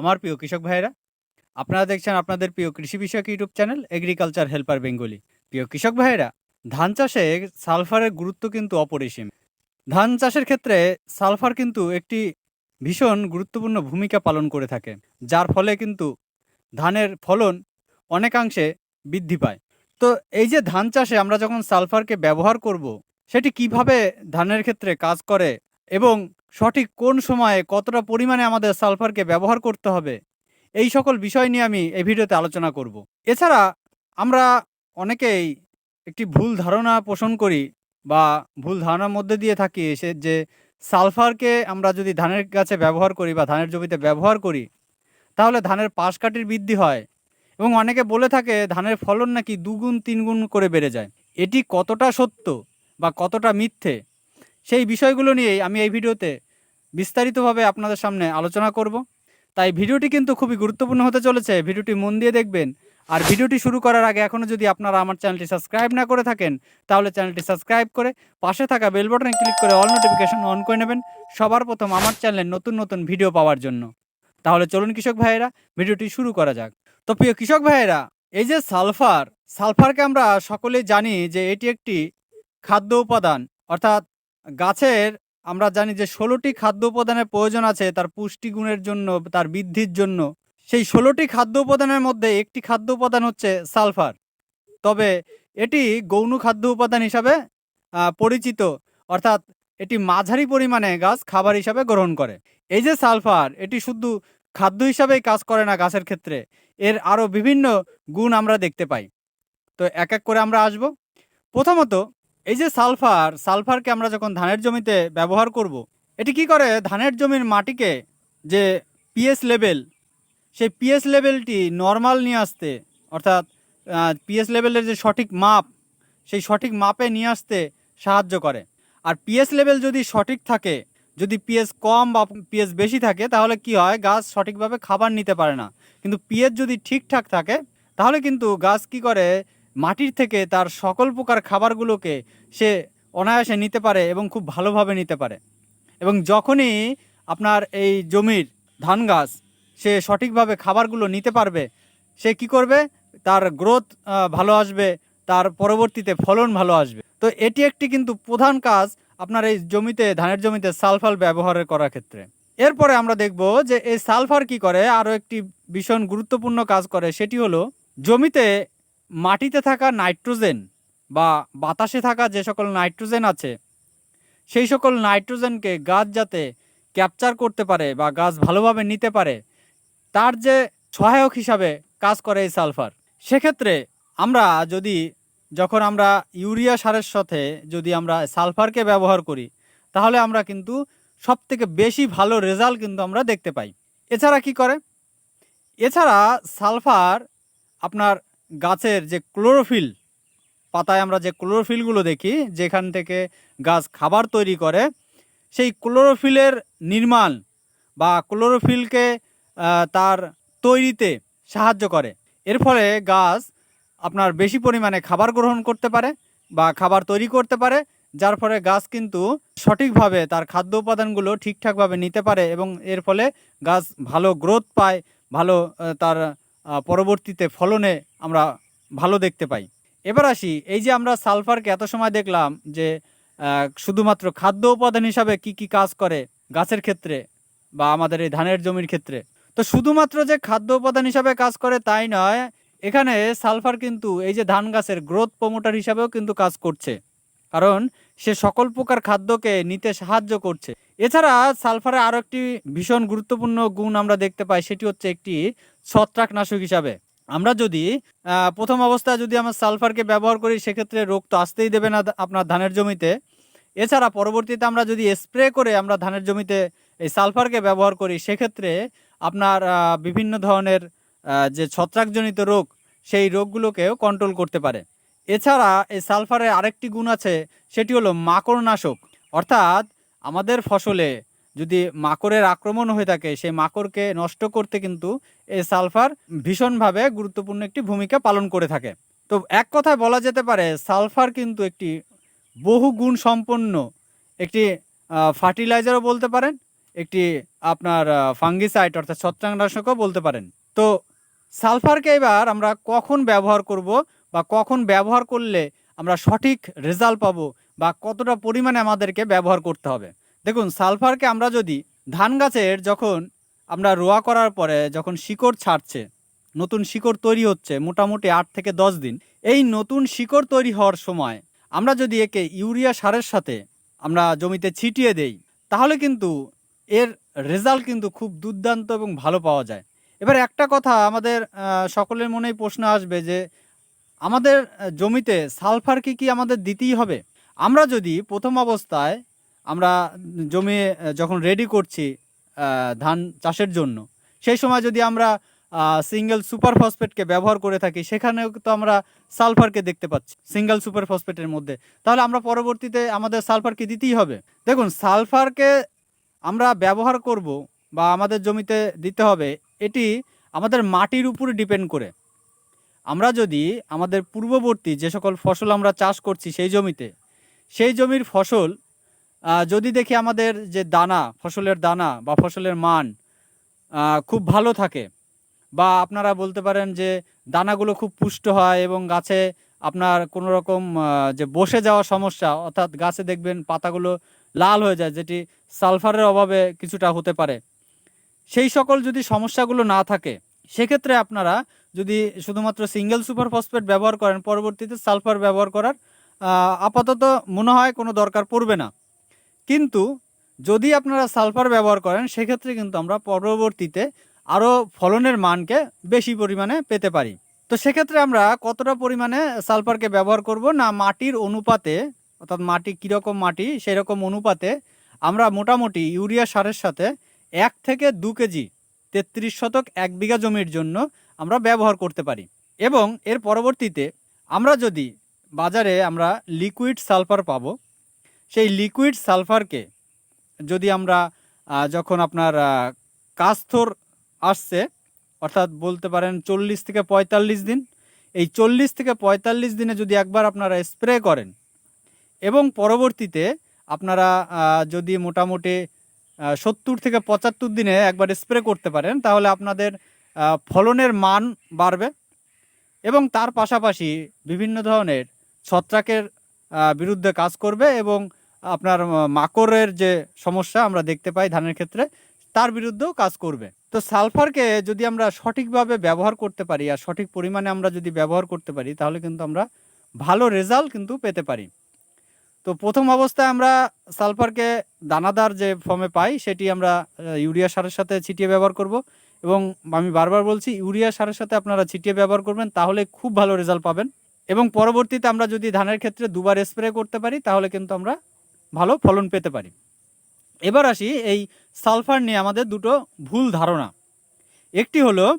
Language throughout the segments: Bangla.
আমার প্রিয় কৃষক ভাইয়েরা, আপনারা দেখছেন আপনাদের প্রিয় কৃষি বিষয়ক YouTube channel agriculture helper Bengali. প্রিয় কৃষক ভাইয়েরা, ধান চাষে সালফারের গুরুত্ব কিন্তু অপরিসীম। ধান চাষের ক্ষেত্রে সালফার কিন্তু একটি ভীষণ গুরুত্বপূর্ণ ভূমিকা পালন করে থাকে, যার ফলে কিন্তু ধানের ফলন অনেকাংশে বৃদ্ধি পায়। তো এই যে ধান চাষে আমরা যখন সালফারকে ব্যবহার করব, সেটি কীভাবে ধানের ক্ষেত্রে কাজ করে এবং সঠিক কোন সময়ে কতটা পরিমাণে আমাদের সালফারকে ব্যবহার করতে হবে? এই সকল বিষয় নিয়ে আমি এই ভিডিওতে আলোচনা করব। এছাড়া আমরা অনেকেই একটি ভুল ধারণা পোষণ করি বা ভুল ধারণার মধ্যে দিয়ে থাকি সে যে সালফারকে আমরা যদি ধানের গাছে ব্যবহার করি বা ধানের জমিতে ব্যবহার করি, তাহলে ধানের পাশ কাঠির বৃদ্ধি হয় এবং অনেকে বলে থাকে ধানের ফলন নাকি দুগুণ, তিনগুণ করে বেড়ে যায়। এটি কতটা সত্য বা কতটা মিথ্যে? সেই বিষয়গুলো নিয়েই আমি এই ভিডিওতে বিস্তারিতভাবে আপনাদের সামনে আলোচনা করব। তাই ভিডিওটি কিন্তু খুবই গুরুত্বপূর্ণ হতে চলেছে। ভিডিওটি মন দিয়ে দেখবেন। আর ভিডিওটি শুরু করার আগে এখনও যদি আপনারা আমার চ্যানেলটি সাবস্ক্রাইব না করে থাকেন, তাহলে চ্যানেলটি সাবস্ক্রাইব করে পাশে থাকা বেল বাটনে ক্লিক করে অল নোটিফিকেশন অন করে নেবেন সবার প্রথম আমার চ্যানেলের নতুন নতুন ভিডিও পাওয়ার জন্য। তাহলে চলুন কৃষক ভাইয়েরা, ভিডিওটি শুরু করা যাক। তো প্রিয় কৃষক ভাইয়েরা, এই যে সালফার, সালফারকে আমরা সকলেই জানি যে এটি একটি খাদ্য উপাদান, অর্থাৎ গাছের, আমরা জানি যে ষোলোটি খাদ্য উপাদানের প্রয়োজন আছে তার পুষ্টিগুণের জন্য, তার বৃদ্ধির জন্য। সেই ষোলোটি খাদ্য উপাদানের মধ্যে একটি খাদ্য উপাদান হচ্ছে সালফার। তবে এটি গৌণ খাদ্য উপাদান হিসাবে পরিচিত। অর্থাৎ এটি মাঝারি পরিমাণে গাছ খাবার হিসাবে গ্রহণ করে। এই যে সালফার, এটি শুধু খাদ্য হিসাবেই কাজ করে না গাছের ক্ষেত্রে। এর আরও বিভিন্ন গুণ আমরা দেখতে পাই। তো এক এক করে আমরা আসব। প্রথমত এই যে সালফার, সালফারকে আমরা যখন ধানের জমিতে ব্যবহার করব। এটি কি করে? ধানের জমির মাটিকে যে পিএস লেভেল সেই পিএস লেভেলটি নর্মাল নিয়ে আসতে, অর্থাৎ পিএস লেভেলের যে সঠিক মাপ, সেই সঠিক মাপে নিয়ে আসতে সাহায্য করে। আর পিএস লেভেল যদি সঠিক থাকে, যদি পিএস কম বা পিএস বেশি থাকে, তাহলে কি হয়? গাছ সঠিকভাবে খাবার নিতে পারে না। কিন্তু পিএস যদি ঠিকঠাক থাকে, তাহলে কিন্তু গাছ কি করে? মাটির থেকে তার সকল প্রকার খাবারগুলোকে সে অনায়াসে নিতে পারে এবং খুব ভালোভাবে নিতে পারে। এবং যখনই আপনার এই জমির ধান গাছ সে সঠিকভাবে খাবারগুলো নিতে পারবে, সে কি করবে? তার গ্রোথ ভালো আসবে, তার পরবর্তীতে ফলন ভালো আসবে। তো এটি একটি কিন্তু প্রধান কাজ আপনার এই জমিতে, ধানের জমিতে সালফার ব্যবহারের করার ক্ষেত্রে। এরপরে আমরা দেখব যে এই সালফার কি করে? আরও একটি ভীষণ গুরুত্বপূর্ণ কাজ করে, সেটি হলো জমিতে মাটিতে থাকা নাইট্রোজেন বা বাতাসে থাকা যে সকল নাইট্রোজেন আছে, সেই সকল নাইট্রোজেনকে গাছ যাতে ক্যাপচার করতে পারে বা গাছ ভালোভাবে নিতে পারে, তার যে সহায়ক হিসাবে কাজ করে এই সালফার। সেক্ষেত্রে আমরা যদি, যখন আমরা ইউরিয়া সারের সাথে যদি আমরা সালফারকে ব্যবহার করি, তাহলে আমরা কিন্তু সব থেকে বেশি ভালো রেজাল্ট কিন্তু আমরা দেখতে পাই। এছাড়া কি করে? এছাড়া সালফার আপনার গাছের যে ক্লোরোফিল, পাতায় আমরা যে ক্লোরোফিলগুলো দেখি, যেখান থেকে গাছ খাবার তৈরি করে, সেই ক্লোরোফিলের নির্মাণ বা ক্লোরোফিলকে তার তৈরিতে সাহায্য করে। এর ফলে গাছ আপনার বেশি পরিমাণে খাবার গ্রহণ করতে পারে বা খাবার তৈরি করতে পারে, যার ফলে গাছ কিন্তু সঠিকভাবে তার খাদ্য উপাদানগুলো ঠিকঠাকভাবে নিতে পারে এবং এর ফলে গাছ ভালো গ্রোথ পায়, ভালো তার পরবর্তীতে ফলনে আমরা ভালো দেখতে পাই। এবার আসি, এই যে আমরা সালফারকে এত সময় দেখলাম যে শুধুমাত্র খাদ্য উপাদান হিসাবে কি কি কাজ করে গাছের ক্ষেত্রে বা আমাদের এই ধানের জমির ক্ষেত্রে। তো শুধুমাত্র যে খাদ্য উপাদান হিসাবে কাজ করে তাই নয়, এখানে সালফার কিন্তু এই যে ধান গাছের গ্রোথ প্রমোটার হিসাবেও কিন্তু কাজ করছে। কারণ সে সকল প্রকার খাদ্যকে নিতে সাহায্য করছে। এছাড়া সালফারের আরও একটি ভীষণ গুরুত্বপূর্ণ গুণ আমরা দেখতে পাই, সেটি হচ্ছে একটি ছত্রাকনাশক হিসাবে। আমরা যদি প্রথম অবস্থায় যদি আমরা সালফারকে ব্যবহার করি, সেক্ষেত্রে রোগ তো আসতেই দেবে না আপনার ধানের জমিতে। এছাড়া পরবর্তীতে আমরা যদি স্প্রে করে আমরা ধানের জমিতে এই সালফারকে ব্যবহার করি, সেক্ষেত্রে আপনার বিভিন্ন ধরনের যে ছত্রাকজনিত রোগ, সেই রোগগুলোকেও কন্ট্রোল করতে পারে। এছাড়া এই সালফারের আরেকটি গুণ আছে, সেটি হলো মাকড়নাশক। অর্থাৎ আমাদের ফসলে যদি মাকড়ের আক্রমণ হয়ে থাকে, সেই মাকড়কে নষ্ট করতে কিন্তু এই সালফার ভীষণভাবে গুরুত্বপূর্ণ একটি ভূমিকা পালন করে থাকে। তো এক কথায় বলা যেতে পারে, সালফার কিন্তু একটি বহু গুণ সম্পন্ন একটি ফার্টিলাইজারও বলতে পারেন, একটি আপনার ফাঙ্গিসাইড অর্থাৎ ছত্রাকনাশকও বলতে পারেন। তো সালফারকে এবার আমরা কখন ব্যবহার করব বা কখন ব্যবহার করলে আমরা সঠিক রেজাল্ট পাবো বা কতটা পরিমাণে আমাদেরকে ব্যবহার করতে হবে? দেখুন, সালফারকে আমরা যদি ধান গাছের যখন আমরা রোয়া করার পরে যখন শিকড় ছাড়ছে, নতুন শিকড় তৈরি হচ্ছে মোটামুটি আট থেকে দশ দিন, এই নতুন শিকড় তৈরি হওয়ার সময় আমরা যদি একে ইউরিয়া সারের সাথে আমরা জমিতে ছিটিয়ে দেই, তাহলে কিন্তু এর রেজাল্ট কিন্তু খুব দুর্দান্ত এবং ভালো পাওয়া যায়। এবার একটা কথা আমাদের সকলের মনেই প্রশ্ন আসবে যে আমাদের জমিতে সালফার কি কি আমাদের দিতেই হবে? আমরা যদি প্রথম অবস্থায় আমরা জমি যখন রেডি করছি ধান চাষের জন্য, সেই সময় যদি আমরা সিঙ্গেল সুপার ফসফেটকে ব্যবহার করে থাকি, সেখানেও তো আমরা সালফারকে দেখতে পাচ্ছি সিঙ্গেল সুপার ফসফেটের মধ্যে। তাহলে আমরা পরবর্তীতে আমাদের সালফারকে দিতেই হবে? দেখুন সালফারকে আমরা ব্যবহার করব বা আমাদের জমিতে দিতে হবে, এটি আমাদের মাটির উপরে ডিপেন্ড করে। আমরা যদি আমাদের পূর্ববর্তী যে সকল ফসল আমরা চাষ করছি সেই জমিতে, সেই জমির ফসল যদি দেখি আমাদের যে দানা, ফসলের দানা বা ফসলের মান খুব ভালো থাকে, বা আপনারা বলতে পারেন যে দানাগুলো খুব পুষ্ট হয় এবং গাছে আপনার কোনো রকম যে বসে যাওয়া সমস্যা, অর্থাৎ গাছে দেখবেন পাতাগুলো লাল হয়ে যায়, যেটি সালফারের অভাবে কিছুটা হতে পারে। সেই সকল যদি সমস্যাগুলো না থাকে, সেক্ষেত্রে আপনারা যদি শুধুমাত্র সিঙ্গেল সুপার ফসফেট ব্যবহার করেন, পরবর্তীতে সালফার ব্যবহার করার আপাতত মনে হয় কোনো দরকার পড়বে না। কিন্তু যদি আপনারা সালফার ব্যবহার করেন, সেক্ষেত্রে কিন্তু আমরা পরবর্তীতে আরও ফলনের মানকে বেশি পরিমাণে পেতে পারি। তো সেক্ষেত্রে আমরা কতটা পরিমাণে সালফারকে ব্যবহার করব না মাটির অনুপাতে, অর্থাৎ মাটি কীরকম মাটি সেই রকম অনুপাতে আমরা মোটামুটি ইউরিয়া সারের সাথে এক থেকে দু কেজি, তেত্রিশ শতক এক বিঘা জমির জন্য আমরা ব্যবহার করতে পারি। এবং এর পরবর্তীতে আমরা যদি বাজারে আমরা লিকুইড সালফার পাবো সেই লিকুইড সালফারকে যদি আমরা যখন আপনার কাস্থর আসছে, অর্থাৎ বলতে পারেন চল্লিশ থেকে পঁয়তাল্লিশ দিন, এই চল্লিশ থেকে পঁয়তাল্লিশ দিনে যদি একবার আপনারা স্প্রে করেন এবং পরবর্তীতে আপনারা যদি মোটামুটি সত্তর থেকে পঁচাত্তর দিনে একবার স্প্রে করতে পারেন, তাহলে আপনাদের ফলনের মান বাড়বে এবং তার পাশাপাশি বিভিন্ন ধরনের ছত্রাকের বিরুদ্ধে কাজ করবে এবং আপনার মাকড়ের যে সমস্যা আমরা দেখতে পাই ধানের ক্ষেত্রে, তার বিরুদ্ধেও কাজ করবে। তো সালফারকে যদি আমরা সঠিকভাবে ব্যবহার করতে পারি আর সঠিক পরিমাণে আমরা যদি ব্যবহার করতে পারি, তাহলে কিন্তু আমরা ভালো রেজাল্ট কিন্তু পেতে পারি। তো প্রথম অবস্থায় আমরা সালফারকে দানাদার যে ফর্মে পাই, সেটি আমরা ইউরিয়া সারের সাথে ছিটিয়ে ব্যবহার করব। এবং আমি বারবার বলছি, ইউরিয়া সারের সাথে আপনারা ছিটিয়ে ব্যবহার করবেন, তাহলে খুব ভালো রেজাল্ট পাবেন। এবং পরবর্তীতে আমরা যদি ধানের ক্ষেত্রে দুবার স্প্রে করতে পারি, তাহলে কিন্তু আমরা ভালো ফলন পেতে পারি। এবার আসি এই সালফার নিয়ে আমাদের দুটো ভুল ধারণা। একটি হলো,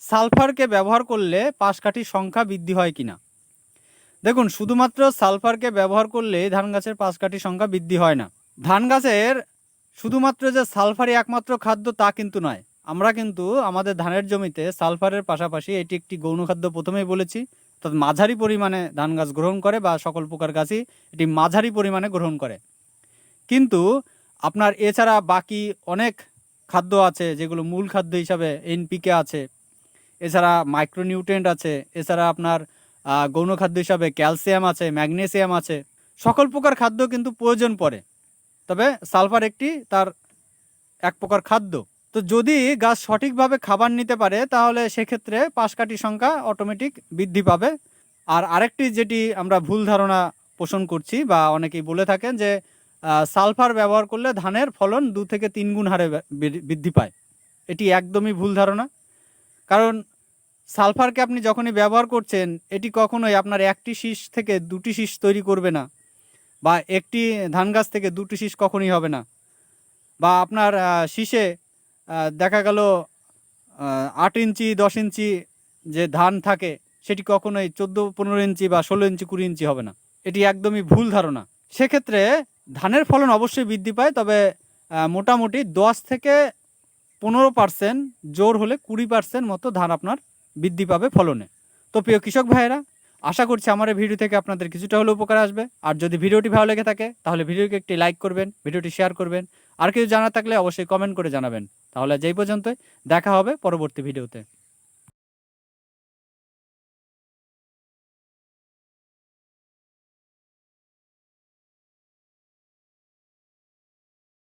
সালফারকে ব্যবহার করলে পাশকাঠির সংখ্যা বৃদ্ধি হয় কিনা? দেখুন, শুধুমাত্র সালফারকে ব্যবহার করলে ধান গাছের পাশকাঠির সংখ্যা বৃদ্ধি হয় না। ধান গাছের শুধুমাত্র যে সালফারই একমাত্র খাদ্য তা কিন্তু নয়। আমরা কিন্তু আমাদের ধানের জমিতে সালফারের পাশাপাশি এটি একটি গৌণ খাদ্য প্রথমেই বলেছি। অর্থাৎ মাঝারি পরিমাণে ধান গাছ গ্রহণ করে বা সকল প্রকার গাছই এটি মাঝারি পরিমাণে গ্রহণ করে। কিন্তু আপনার এছাড়া বাকি অনেক খাদ্য আছে যেগুলো মূল খাদ্য হিসাবে এনপিকে আছে, এছাড়া মাইক্রোনিউট্রেন্ট আছে, এছাড়া আপনার গৌণ খাদ্য হিসাবে ক্যালসিয়াম আছে, ম্যাগনেসিয়াম আছে, সকল প্রকার খাদ্য কিন্তু প্রয়োজন পড়ে। তবে সালফার একটি তার এক প্রকার খাদ্য। তো যদি গাছ সঠিকভাবে খাবার নিতে পারে, তাহলে সেক্ষেত্রে পাশকাঠি সংখ্যা অটোমেটিক বৃদ্ধি পাবে। আর আরেকটি যেটি আমরা ভুল ধারণা পোষণ করছি বা অনেকেই বলে থাকেন যে সালফার ব্যবহার করলে ধানের ফলন দু থেকে তিন গুণ হারে বৃদ্ধি পায়। এটি একদমই ভুল ধারণা। কারণ সালফারকে আপনি যখনই ব্যবহার করছেন, এটি কখনোই আপনার একটি শীষ থেকে দুটি শীষ তৈরি করবে না, বা একটি ধান গাছ থেকে দুটি শীষ কখনই হবে না, বা আপনার শীষে দেখা গেল আট ইঞ্চি, দশ ইঞ্চি যে ধান থাকে, সেটি কখনোই চোদ্দ, পনেরো ইঞ্চি বা ষোলো ইঞ্চি, কুড়ি ইঞ্চি হবে না। এটি একদমই ভুল ধারণা। সেক্ষেত্রে ধানের ফলন অবশ্যই বৃদ্ধি পায়, তবে মোটামুটি দশ থেকে পনেরো পার্সেন্ট জোর হলে কুড়ি পার্সেন্ট মতো ধান আপনার বৃদ্ধি পাবে ফলনে। তো প্রিয় কৃষক ভাইয়েরা আশা করছি আমার এই ভিডিও থেকে আপনাদের কিছুটা হলেও উপকার আসবে। আর যদি ভিডিওটি ভালো লেগে থাকে, তাহলে ভিডিওকে একটি লাইক করবেন, ভিডিওটি শেয়ার করবেন, আর কিছু জানা থাকলে অবশ্যই কমেন্ট করে জানাবেন। তাহলে যেই পর্যন্তই, দেখা হবে পরবর্তী ভিডিওতে।